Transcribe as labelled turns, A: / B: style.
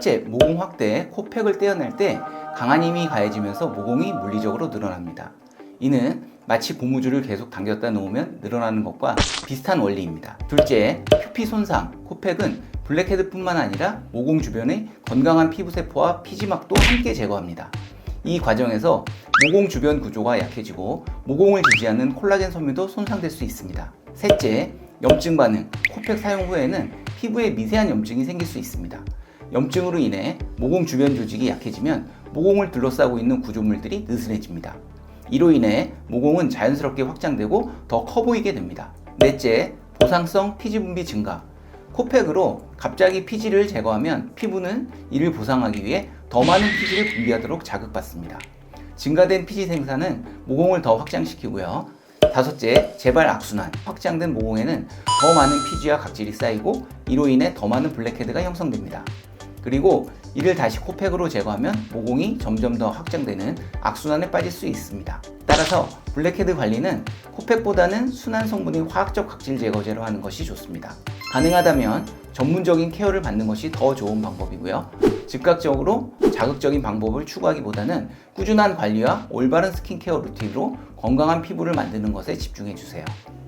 A: 첫째, 모공 확대, 코팩을 떼어낼 때 강한 힘이 가해지면서 모공이 물리적으로 늘어납니다. 이는 마치 고무줄을 계속 당겼다 놓으면 늘어나는 것과 비슷한 원리입니다. 둘째, 표피 손상, 코팩은 블랙헤드뿐만 아니라 모공 주변의 건강한 피부세포와 피지막도 함께 제거합니다. 이 과정에서 모공 주변 구조가 약해지고 모공을 지지하는 콜라겐 섬유도 손상될 수 있습니다. 셋째, 염증 반응. 코팩 사용 후에는 피부에 미세한 염증이 생길 수 있습니다. 염증으로 인해 모공 주변 조직이 약해지면 모공을 둘러싸고 있는 구조물들이 느슨해집니다. 이로 인해 모공은 자연스럽게 확장되고 더 커 보이게 됩니다. 넷째, 보상성 피지 분비 증가. 코팩으로 갑자기 피지를 제거하면 피부는 이를 보상하기 위해 더 많은 피지를 분비하도록 자극받습니다. 증가된 피지 생산은 모공을 더 확장시키고요. 다섯째, 재발 악순환. 확장된 모공에는 더 많은 피지와 각질이 쌓이고 이로 인해 더 많은 블랙헤드가 형성됩니다. 그리고 이를 다시 코팩으로 제거하면 모공이 점점 더 확장되는 악순환에 빠질 수 있습니다. 따라서 블랙헤드 관리는 코팩보다는 순한 성분의 화학적 각질 제거제로 하는 것이 좋습니다. 가능하다면 전문적인 케어를 받는 것이 더 좋은 방법이고요. 즉각적으로 자극적인 방법을 추구하기보다는 꾸준한 관리와 올바른 스킨케어 루틴으로 건강한 피부를 만드는 것에 집중해 주세요.